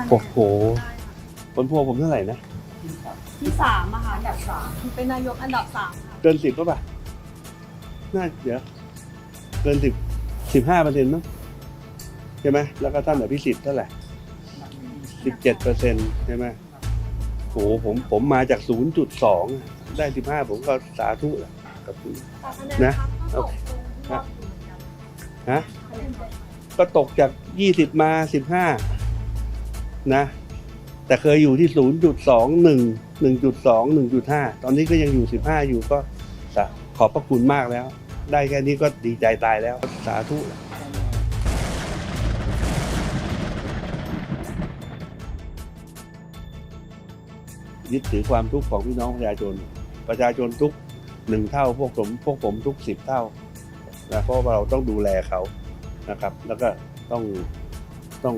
คะแนนโอ้โหผลพวงผมเท่าไหร่นะ ที่สามอะค่ะอันดับสามเป็นนายกอันดับสามค่ะเกินสิบก็ป่ะน่าเดี๋ยวเกินสิบสิบห้าเปอร์เซ็นต์มั้งใช่ไหมแล้วก็ท่านอภิสิทธิ์เท่าไหร่สิบเจ็ดเปอร์เซ็นต์ใช่ไหมโอ้โหผมผมมาจากศูนย์จุดสองได้สิบห้าผมก็สาธุแหละกับคุณแต่คะแนนนะพรรคก็ตกตรงที่รอบอยู่เหมือนกันฮะคะแนนพรรคก็ตกจากยี่สิบมาสิบห้า นะแต่เคยอยู่ที่ศูนย์จุดสองหนึ่งหนึ่งจุดสองหนึ่งจุดห้าตอนนี้ก็ยังอยู่สิบห้าอยู่ก็ขอบพระคุณมากแล้ว ได้แค่นี้ก็ดีใจตายแล้ว สาธุยึดถือความทุกข์ของพี่น้องประชาชน ประชาชนทุกหนึ่งเท่าพวกผมพวกผมทุกสิบเท่านะเพราะว่าเราต้องดูแลเขานะครับ แล้วก็ต้อง ต้อง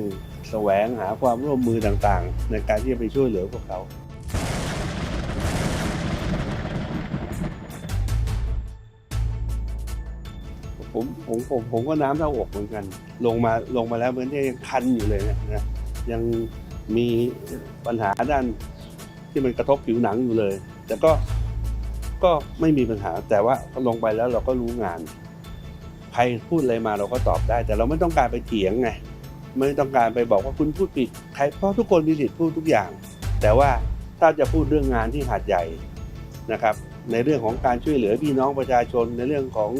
แสวงหาความร่วมมือต่างๆ ในการที่จะไปช่วยเหลือพวกเขาผมผมผมผมก็น้ำเท่าอกเหมือนกัน ลงมาลงมาแล้วเหมือนยังคันอยู่เลยเนยนะยังมีปัญหาด้านที่มันกระทบผิวหนังอยู่เลย แต่ก็ก็ไม่มีปัญหา แต่ว่าลงไปแล้วเราก็รู้งาน ใครพูดอะไรมาเราก็ตอบได้ แต่เราไม่ต้องการไปเถียงไง ไม่ต้องการไปบอกว่าคุณพูดผิดใครเพราะทุกคนมีสิทธิ์พูดทุกอย่าง แต่ว่าถ้าจะพูดเรื่องงานที่หาดใหญ่นะครับ ในเรื่องของการช่วยเหลือพี่น้องประชาชนในเรื่องของ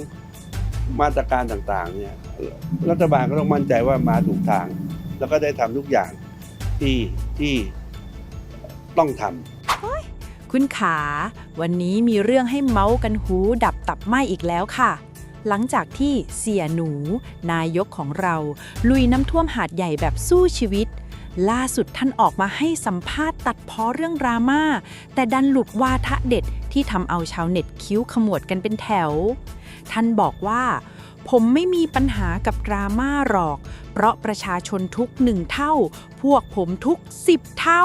มาตรการต่างๆเนี่ยรัฐบาลก็ต้องมั่นใจว่ามาถูกทาง แล้วก็ได้ทำทุกอย่างที่ที่ต้องทำคุณขา วันนี้มีเรื่องให้เมาส์กันหูดับตับไหมอีกแล้วค่ะ หลังจากที่เสียหนู นายกของเรา ลุยน้ำท่วมหาดใหญ่แบบสู้ชีวิต ล่าสุดท่านออกมาให้สัมภาษณ์ตัดพ้อเรื่องดราม่า แต่ดันหลุดวาทะเด็ดที่ทำเอาชาวเน็ตคิ้วขมวดกันเป็นแถว ท่านบอกว่าผมไม่มีปัญหากับดราม่าหรอก เพราะประชาชนทุกหนึ่งเท่า พวกผมทุกสิบเท่า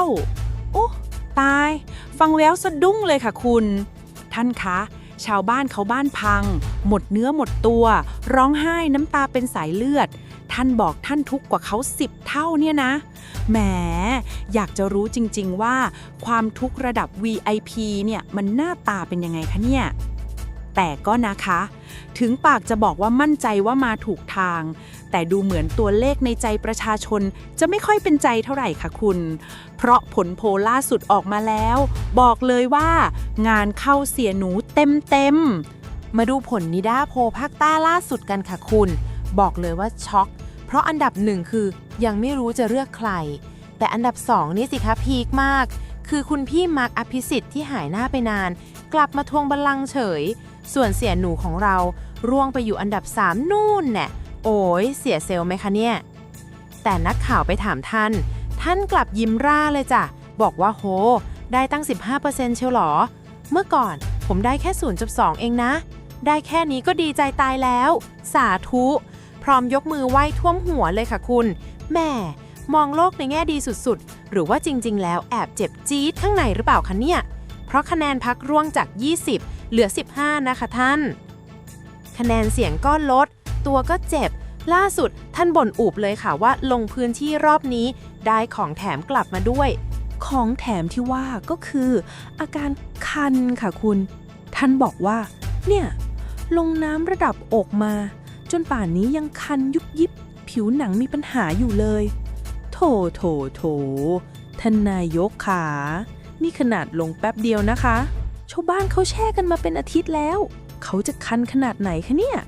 โอ้ ตาย ฟังแล้วสะดุ้งเลยค่ะคุณ ท่านคะ ชาวบ้านเขาบ้านพัง หมดเนื้อหมดตัว ร้องไห้น้ำตาเป็นสายเลือด ท่านบอกท่านทุกข์กว่าเขาสิบเท่าเนี่ยนะ แหม อยากจะรู้จริง ๆ ว่า ความทุกข์ระดับ VIP เนี่ยมันหน้าตาเป็นยังไงคะเนี่ย แต่ก็นะคะ ถึงปากจะบอกว่ามั่นใจว่ามาถูกทาง แต่ดูเหมือนตัวเลขในใจประชาชนจะไม่ค่อยเป็นใจเท่าไหร่ค่ะคุณ เพราะผลโพลล่าสุดออกมาแล้ว บอกเลยว่า งานเข้าเสียหนูเต็มเต็มมาดูผลนิดาโพลภาคใต้ล่าสุดกันค่ะคุณ บอกเลยว่าช็อกเพราะอันดับหนึ่งคือยังไม่รู้จะเลือกใคร แต่อันดับสองนี่สิคะพีคมาก คือคุณพี่มาร์คอภิสิทธิ์ที่หายหน้าไปนาน กลับมาทวงบัลลังก์เฉย ส่วนเสียหนูของเราร่วงไปอยู่อันดับ 3 นู่นแน่โอ้ยเสียเซลไหมคะเนี่ย แต่นักข่าวไปถามท่าน ท่านกลับยิ้มร่าเลยจ้ะ บอกว่าโห ได้ตั้ง 15%เชียวหรอ เมื่อก่อนผมได้แค่0.2เองนะ ได้แค่นี้ก็ดีใจตายแล้ว สาธุ พร้อมยกมือไหว้ท่วมหัวเลยค่ะคุณแม่มองโลกในแง่ดีสุดๆ หรือว่าจริง ๆ แล้วแอบเจ็บจี๊ดข้างในหรือเปล่าคะเนี่ย เพราะคะแนนพักร่วงจาก 20 เหลือ 15 นะคะท่าน คะแนนเสียงก็ลด ตัวก็เจ็บ ล่าสุดท่านบ่นอุบเลยค่ะว่าลงพื้นที่รอบนี้ได้ของแถมกลับมาด้วย ของแถมที่ว่าก็คือ อาการคันค่ะคุณ ท่านบอกว่า เนี่ย ลงน้ำระดับอกมา จนป่านนี้ยังคันยุบยิบ ผิวหนังมีปัญหาอยู่เลย โถโถโถท่านนายกขา นี่ขนาดลงแป๊บเดียวนะคะ ชาวบ้านเขาแช่กันมาเป็นอาทิตย์แล้ว เขาจะคันขนาดไหนคะเนี่ย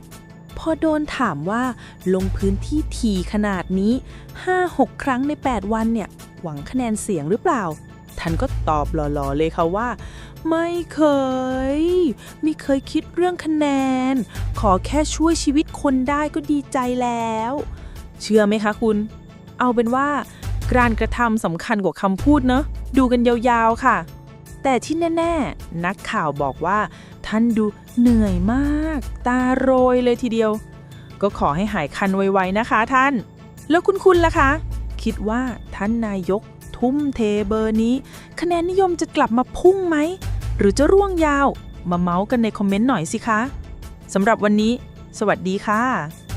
พอโดนถามว่าลงพื้นที่ทีขนาดนี้ 5-6 ครั้งใน 8 วันเนี่ย หวังคะแนนเสียงหรือเปล่า ท่านก็ตอบหล่อๆเลยค่ะว่า ไม่เคย ไม่เคยคิดเรื่องคะแนน ขอแค่ช่วยชีวิตคนได้ก็ดีใจแล้ว เชื่อไหมคะคุณ เอาเป็นว่าการกระทำสำคัญกว่าคำพูดเนอะดูกันยาวๆค่ะ แต่ที่แน่ ๆ นักข่าวบอกว่า ท่านดูเหนื่อยมาก ตาโรยเลยทีเดียว ก็ขอให้หายคันไวๆนะคะท่าน แล้วคุณคุณล่ะคะ คิดว่าท่านนายกทุ่มเทเบอร์นี้ คะแนนนิยมจะกลับมาพุ่งไหม หรือจะร่วงยาว มาเมาส์กันในคอมเมนต์หน่อยสิคะสำหรับวันนี้ สวัสดีค่ะ